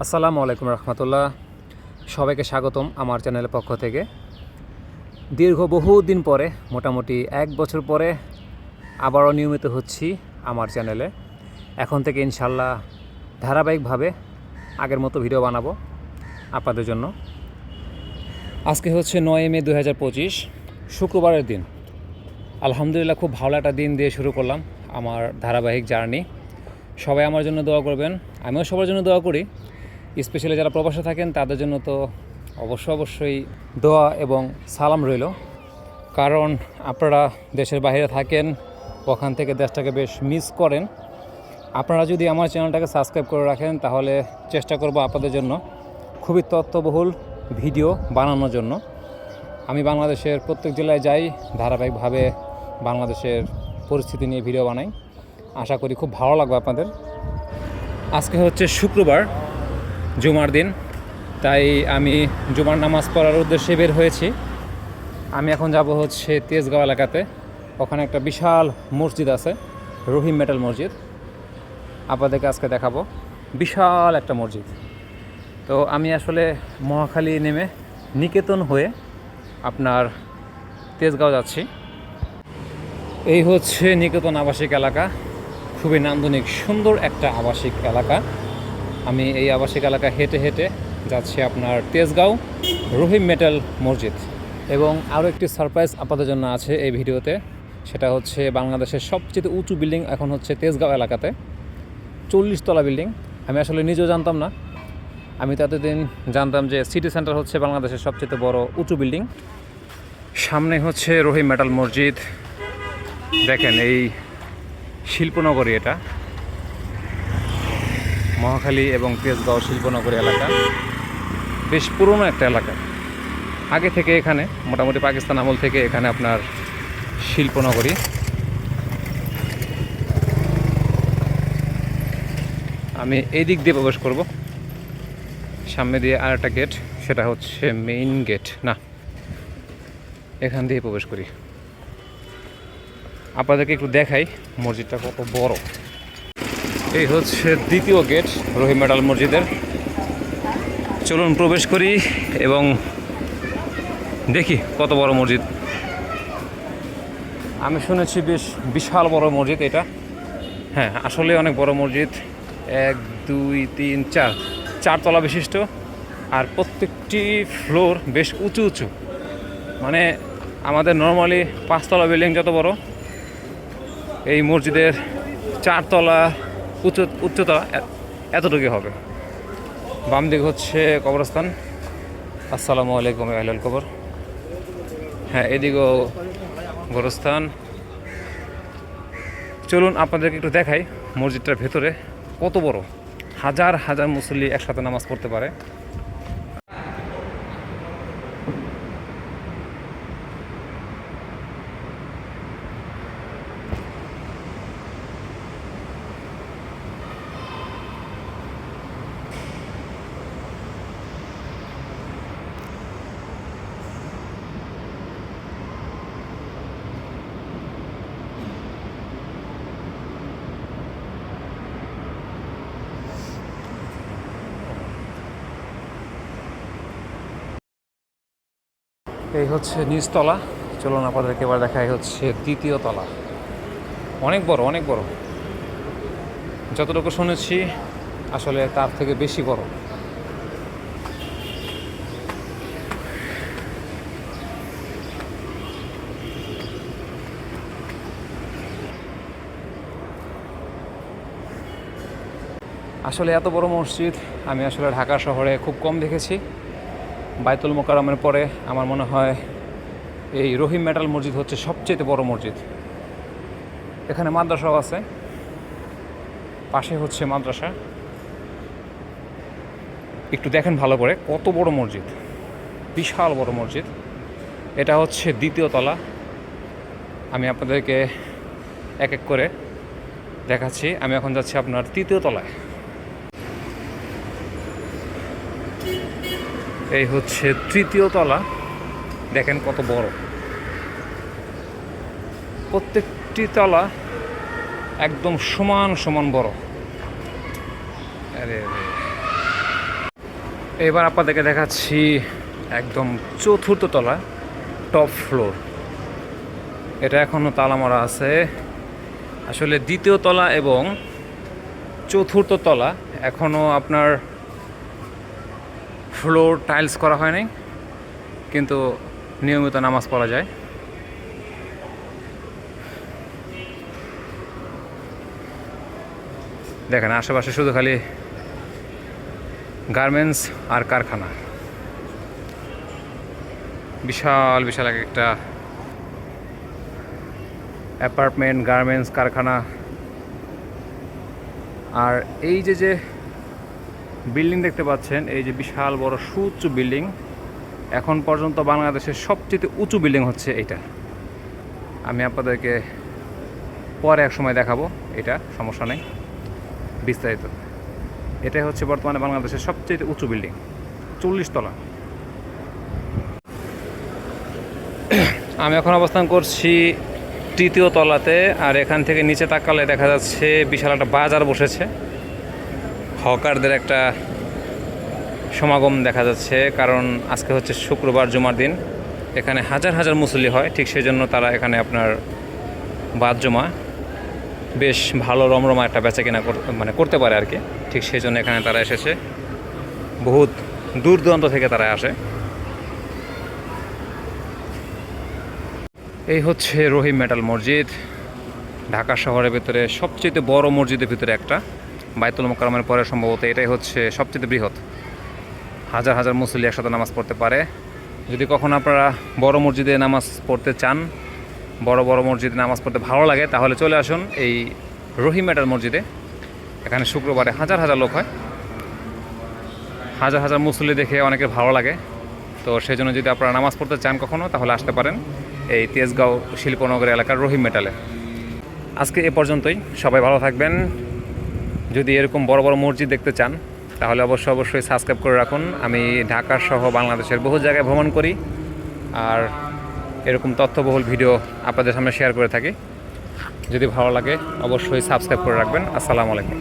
আসসালামু আলাইকুম রহমতুল্লাহ। সবাইকে স্বাগতম আমার চ্যানেলের পক্ষ থেকে। দীর্ঘ বহু দিন পরে, মোটামুটি এক বছর পরে, আবারও নিয়মিত হচ্ছি আমার চ্যানেলে। এখন থেকে ইনশাল্লাহ ধারাবাহিকভাবে আগের মতো ভিডিও বানাবো আপনাদের জন্য। আজকে হচ্ছে নয় মে দু হাজার পঁচিশ, শুক্রবারের দিন। আলহামদুলিল্লাহ খুব ভালো একটা দিন দিয়ে শুরু করলাম আমার ধারাবাহিক জার্নি। সবাই আমার জন্য দোয়া করবেন, আমিও সবার জন্য দোয়া করি। স্পেশালি যারা প্রবাসে থাকেন, তাদের জন্য তো অবশ্য অবশ্যই দোয়া এবং সালাম রইল। কারণ আপনারা দেশের বাইরে থাকেন, ওখান থেকে দেশটাকে বেশ মিস করেন। আপনারা যদি আমার চ্যানেলটাকে সাবস্ক্রাইব করে রাখেন, তাহলে চেষ্টা করব আপনাদের জন্য খুবই তথ্যবহুল ভিডিও বানানোর জন্য। আমি বাংলাদেশের প্রত্যেক জেলায় যাই, ধারাবাহিকভাবে বাংলাদেশের পরিস্থিতি নিয়ে ভিডিও বানাই। আশা করি খুব ভালো লাগবে আপনাদের। আজকে হচ্ছে শুক্রবার। জুমার দিন। তাই আমি জুমার নামাজ পড়ার উদ্দেশ্যে বের হয়েছি। আমি এখন যাব হচ্ছে তেজগাঁও এলাকাতে। ওখানে একটা বিশাল মসজিদ আছে, রহিম মেটাল মসজিদ। আপনাদেরকে আজকে দেখাবো। বিশাল একটা মসজিদ। তো আমি আসলে মহাখালী নেমে নিকেতন হয়ে আপনার তেজগাঁও যাচ্ছি। এই হচ্ছে নিকেতন আবাসিক এলাকা। খুবই নান্দনিক, সুন্দর একটা আবাসিক এলাকা। আমি এই আবাসিক এলাকা হেঁটে হেঁটে যাচ্ছি আপনার তেজগাঁও রহিম মেটাল মসজিদ। এবং আরও একটি সারপ্রাইজ আপনাদের জন্য আছে এই ভিডিওতে, সেটা হচ্ছে বাংলাদেশের সবচেয়ে উঁচু বিল্ডিং এখন হচ্ছে তেজগাঁও এলাকাতে। চল্লিশ তলা বিল্ডিং আমি আসলে নিজেও জানতাম না। আমি তো এতদিন জানতাম যে সিটি সেন্টার হচ্ছে বাংলাদেশের সবচেয়ে বড় উঁচু বিল্ডিং সামনে হচ্ছে রহিম মেটাল মসজিদ। দেখেন এই শিল্পনগরী এটা। মহাখালী এবং তেজগাঁও শিল্পনগরী এলাকা বেশ পুরনো একটা এলাকা। আগে থেকে এখানে, মোটামুটি পাকিস্তান আমল থেকে এখানে আপনার শিল্পনগরী। আমি এই দিক দিয়ে প্রবেশ করব। সামনে দিয়ে আর একটা গেট সেটা হচ্ছে মেইন গেট না, এখান দিয়ে প্রবেশ করি। আপনাদেরকে একটু দেখাই, মসজিদটা কত বড়। এই হচ্ছে দ্বিতীয় গেট রহিম মেডাল মসজিদের। চলুন প্রবেশ করি এবং দেখি কত বড় মসজিদ। আমি শুনেছি বেশ বিশাল বড় মসজিদ এটা। হ্যাঁ আসলে অনেক বড় মসজিদ। এক, দুই, তিন, চার। চারতলা বিশিষ্ট। আর প্রত্যেকটি ফ্লোর বেশ উঁচু উঁচু। মানে আমাদের নর্মালি পাঁচতলা বিল্ডিং যত বড়, এই মসজিদের চারতলা উচ্চ উচ্চতা এতটুকু হবে। বাম দিক হচ্ছে কবরস্থান। আসসালামু আলাইকুম আহলাল কবর। হ্যাঁ এদিকেও গোরস্থান। চলুন আপনাদেরকে একটু দেখাই মসজিদটার ভেতরে কত বড়। হাজার হাজার মুসল্লি একসাথে নামাজ পড়তে পারে। এই হচ্ছে নিচতলা চলুন আপনাদেরকে এবার দেখাই হচ্ছে দ্বিতীয় তলা। অনেক বড় অনেক বড়। যতটুকু শুনেছি, আসলে তার থেকে বেশি বড়। আসলে এত বড় মসজিদ, আমি আসলে ঢাকা শহরে খুব কম দেখেছি। বাইতুল মোকারমের পরে আমার মনে হয় এই রহিম মেটাল মসজিদ হচ্ছে সবচেয়ে বড় মসজিদ। এখানে মাদ্রাসাও আছে। পাশে হচ্ছে মাদ্রাসা। একটু দেখেন ভালো করে, কত বড় মসজিদ। বিশাল বড় মসজিদ। এটা হচ্ছে দ্বিতীয় তলা। আমি আপনাদেরকে এক এক করে দেখাচ্ছি। আমি এখন যাচ্ছি আপনার তৃতীয় তলায়। এই হচ্ছে তৃতীয় তলা। দেখেন কত বড়। প্রত্যেকটি তলা একদম সমান সমান বড়। আরে এবার আপনাদেরকে দেখাচ্ছি একদম চতুর্থ তলা, টপ ফ্লোর। এটা এখনও তালা মারা আছে। আসলে দ্বিতীয় তলা এবং চতুর্থ তলা এখনও আপনার ফ্লোর টাইলস করা হয়নি কিন্তু নিয়মিত নামাজ পড়া যায়। দেখেন, আশেপাশে শুধু খালি গার্মেন্টস আর কারখানা। বিশাল বিশাল এক একটা অ্যাপার্টমেন্ট গার্মেন্টস কারখানা। আর এই যে যে বিল্ডিং দেখতে পাচ্ছেন, এই যে বিশাল বড় সুউচ্চ বিল্ডিং। এখন পর্যন্ত বাংলাদেশের সবচেয়ে উঁচু বিল্ডিং হচ্ছে এটা। আমি আপনাদেরকে পরে এক সময় দেখাবো, এটা সমস্যা নেই, বিস্তারিত। এটাই হচ্ছে বর্তমানে বাংলাদেশের সবচেয়ে উঁচু বিল্ডিং, চল্লিশ তলা। আমি এখন অবস্থান করছি তৃতীয় তলাতে, আর এখান থেকে নিচে তাকালে দেখা যাচ্ছে বিশাল একটা বাজার বসেছে। হকারদের একটা সমাগম দেখা যাচ্ছে, কারণ আজকে হচ্ছে শুক্রবার, জুমার দিন। এখানে হাজার হাজার মুসল্লি হয়, ঠিক সেই জন্য তারা এখানে আপনার বাদ জমা। বেশ ভালো রমরমা একটা বেচা কেনা মানে করতে পারে আর কি, ঠিক সেই জন্য এখানে তারা এসেছে। বহুত দূর দূরান্ত থেকে তারা আসে। এই হচ্ছে রহিম মেটাল মসজিদ, ঢাকা শহরের ভিতরে সবচেয়ে বড় মসজিদের ভিতরে একটা। বাইতুল মোকারমের পরে সম্ভবত এটাই হচ্ছে সবচেয়ে বৃহৎ। হাজার হাজার মুসল্লি একসাথে নামাজ পড়তে পারে। যদি কখনো আপনারা বড় মসজিদে নামাজ পড়তে চান, বড় বড় মসজিদে নামাজ পড়তে ভালো লাগে, তাহলে চলে আসুন এই রহিম মেটাল মসজিদে। এখানে শুক্রবারে হাজার হাজার লোক হয়। হাজার হাজার মুসল্লি দেখে অনেকের ভালো লাগে। তো সেই জন্য যদি আপনারা নামাজ পড়তে চান কখনো, তাহলে আসতে পারেন এই তেজগাঁও শিল্পনগর এলাকার রহিম মেটালে। আজকে এ পর্যন্তই। সবাই ভালো থাকবেন। যদি এরকম বড় বড় মসজিদ দেখতে চান, তাহলে অবশ্যই অবশ্যই সাবস্ক্রাইব করে রাখুন। আমি ঢাকা সহ বাংলাদেশের বহু জায়গায় ভ্রমণ করি আর এরকম তথ্যবহুল ভিডিও আপনাদের সামনে শেয়ার করে থাকি। যদি ভালো লাগে, অবশ্যই সাবস্ক্রাইব করে রাখবেন। আসসালামু আলাইকুম।